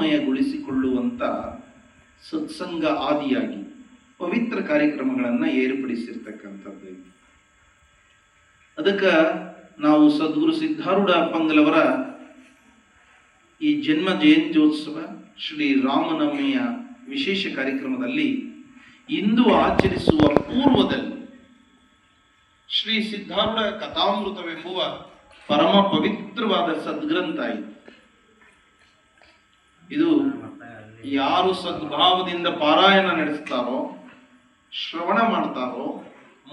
ಜೀವಮಯಗೊಳಿಸಿಕೊಳ್ಳುವಂಥ ಸತ್ಸಂಗ ಆದಿಯಾಗಿ ಪವಿತ್ರ ಕಾರ್ಯಕ್ರಮಗಳನ್ನು ಏರ್ಪಡಿಸಿರ್ತಕ್ಕಂಥದ್ದು. ಅದಕ್ಕೆ ನಾವು ಸದ್ಗುರು ಸಿದ್ಧಾರೂಢ ಅಪ್ಪಂಗಲವರ ಈ ಜನ್ಮ ಜಯಂತ್ಯೋತ್ಸವ ಶ್ರೀ ರಾಮನವಮಿಯ ವಿಶೇಷ ಕಾರ್ಯಕ್ರಮದಲ್ಲಿ ಇಂದು ಆಚರಿಸುವ ಪೂರ್ವದಲ್ಲಿ ಶ್ರೀ ಸಿದ್ಧಾರೂಢ ಕಥಾಮೃತವೆಂಬುವ ಪರಮ ಪವಿತ್ರವಾದ ಸದ್ಗ್ರಂಥ ಇದು ಇದು ಯಾರು ಸದ್ಭಾವದಿಂದ ಪಾರಾಯಣ ನಡೆಸ್ತಾರೋ, ಶ್ರವಣ ಮಾಡ್ತಾರೋ,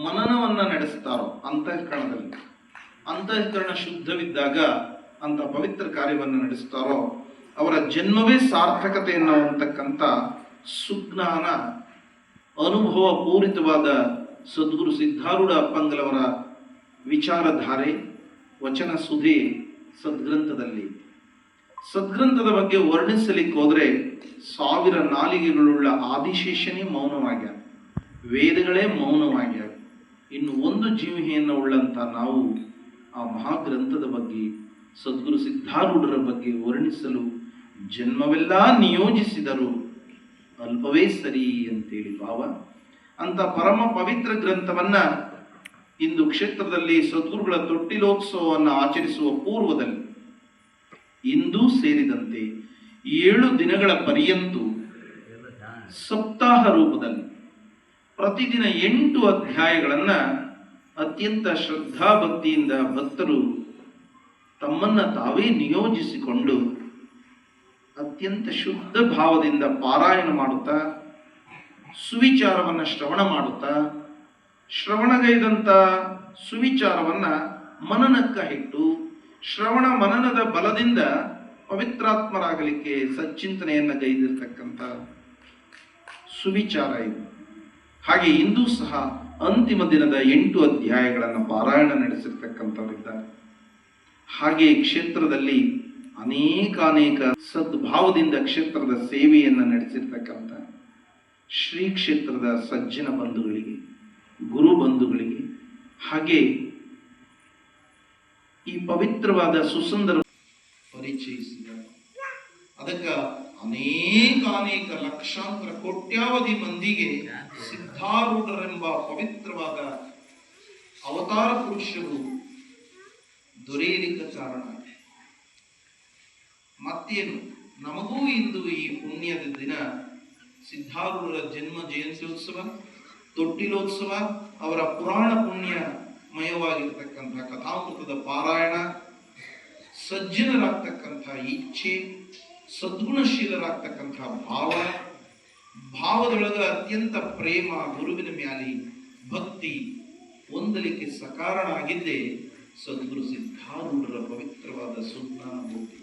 ಮನನವನ್ನ ನಡೆಸ್ತಾರೋ ಅಂತಃಕರಣದಲ್ಲಿ ಅಂತಃಕರಣ ಶುದ್ಧವಿದ್ದಾಗ ಅಂತ ಪವಿತ್ರ ಕಾರ್ಯವನ್ನು ನಡೆಸ್ತಾರೋ, ಅವರ ಜನ್ಮವೇ ಸಾರ್ಥಕತೆ ಎನ್ನುವಂತಕ್ಕಂಥ ಸುಜ್ಞಾನ, ಅನುಭವ ಪೂರಿತವಾದ ಸದ್ಗುರು ಸಿದ್ಧಾರೂಢ ಅಪ್ಪಂಗಲವರ ವಿಚಾರಧಾರೆ ವಚನ ಸುಧೆ ಸದ್ಗ್ರಂಥದಲ್ಲಿ. ಸದ್ಗ್ರಂಥದ ಬಗ್ಗೆ ವರ್ಣಿಸಲಿಕ್ಕೆ ಹೋದ್ರೆ ಸಾವಿರ ನಾಲಿಗೆಗಳುಳ್ಳ ಆದಿಶೇಷನೇ ಮೌನವಾಗ್ಯ ವೇದಗಳೇ ಮೌನವಾಗ್ಯ ಇನ್ನು ಒಂದು ಜೀವಿಯನ್ನು ಉಳ್ಳಂತ ನಾವು ಆ ಮಹಾಗ್ರಂಥದ ಬಗ್ಗೆ, ಸದ್ಗುರು ಸಿದ್ಧಾರೂಢರ ಬಗ್ಗೆ ವರ್ಣಿಸಲು ಜನ್ಮವೆಲ್ಲ ನಿಯೋಜಿಸಿದರು. ಅಲ್ಪವೇ ಸರಿ ಅಂತೇಳಿ ಭಾವ. ಅಂತ ಪರಮ ಪವಿತ್ರ ಗ್ರಂಥವನ್ನ ಇಂದು ಕ್ಷೇತ್ರದಲ್ಲಿ ಸದ್ಗುರುಗಳ ತೊಟ್ಟಿಲೋತ್ಸವವನ್ನು ಆಚರಿಸುವ ಪೂರ್ವದಲ್ಲಿ ಇಂದೂ ಸೇರಿದಂತೆ ಏಳು ದಿನಗಳ ಪರ್ಯಂತು ಸಪ್ತಾಹ ರೂಪದಲ್ಲಿ ಪ್ರತಿದಿನ ಎಂಟು ಅಧ್ಯಾಯಗಳನ್ನ ಅತ್ಯಂತ ಶ್ರದ್ಧಾಭಕ್ತಿಯಿಂದ ಭಕ್ತರು ತಮ್ಮನ್ನ ತಾವೇ ನಿಯೋಜಿಸಿಕೊಂಡು ಅತ್ಯಂತ ಶುದ್ಧ ಭಾವದಿಂದ ಪಾರಾಯಣ ಮಾಡುತ್ತಾ, ಸುವಿಚಾರವನ್ನ ಶ್ರವಣ ಮಾಡುತ್ತಾ ಶ್ರವಣಗೈದಂಥ ಸುವಿಚಾರವನ್ನ ಮನನಕ್ಕ ಇಟ್ಟು ಶ್ರವಣ ಮನನದ ಬಲದಿಂದ ಪವಿತ್ರಾತ್ಮರಾಗಲಿಕ್ಕೆ ಸಚ್ಚಿಂತನೆಯನ್ನು ಗೈದಿರ್ತಕ್ಕಂಥ ಸುವಿಚಾರ ಇದು. ಹಾಗೆ ಇಂದೂ ಸಹ ಅಂತಿಮ ದಿನದ ಎಂಟು ಅಧ್ಯಾಯಗಳನ್ನು ಪಾರಾಯಣ ನಡೆಸಿರ್ತಕ್ಕಂಥವರಿದ್ದಾರೆ. ಹಾಗೆ ಕ್ಷೇತ್ರದಲ್ಲಿ ಅನೇಕ ಅನೇಕ ಸದ್ಭಾವದಿಂದ ಕ್ಷೇತ್ರದ ಸೇವೆಯನ್ನು ನಡೆಸಿರ್ತಕ್ಕಂಥ ಶ್ರೀ ಕ್ಷೇತ್ರದ ಸಜ್ಜನ ಬಂಧುಗಳಿಗೆ, ಗುರು ಬಂಧುಗಳಿಗೆ, ಹಾಗೆ ಈ ಪವಿತ್ರವಾದ ಸುಸುಂದರ ಪರಿಚಯಿಸಿದ. ಅದಕ್ಕೆ ಅನೇಕ ಅನೇಕ ಲಕ್ಷಾಂತರ ಕೋಟ್ಯಾವಧಿ ಮಂದಿಗೆ ಸಿದ್ಧಾರೂಢರೆಂಬ ಪವಿತ್ರವಾದ ಅವತಾರ ಪುರುಷರು ದೊರೆಯಲಿಕ್ಕೆ ಕಾರಣ. ಮತ್ತೇನು? ನಮಗೂ ಇಂದು ಈ ಪುಣ್ಯದ ದಿನ ಸಿದ್ಧಾರೂಢರ ಜನ್ಮ ಜಯಂತ್ಯೋತ್ಸವ, ತೊಟ್ಟಿಲೋತ್ಸವ, ಅವರ ಪುರಾಣ ಪುಣ್ಯಮಯವಾಗಿರ್ತಕ್ಕಂಥ ಕಥಾಕೃತದ ಪಾರಾಯಣ ಸಜ್ಜನರಾಗ್ತಕ್ಕಂಥ ಇಚ್ಛೆ ಸದ್ಗುಣಶೀಲರಾಗ್ತಕ್ಕಂಥ ಭಾವ, ಭಾವದೊಳಗ ಅತ್ಯಂತ ಪ್ರೇಮ, ಗುರುವಿನ ಮ್ಯಾಲಿ ಭಕ್ತಿ ಹೊಂದಲಿಕ್ಕೆ ಸಕಾರಣ ಆಗಿದ್ದೇ ಸದ್ಗುರು ಸಿದ್ಧಾರೂಢರ ಪವಿತ್ರವಾದ ಸುಜ್ಞಾನ ಮೂರ್ತಿ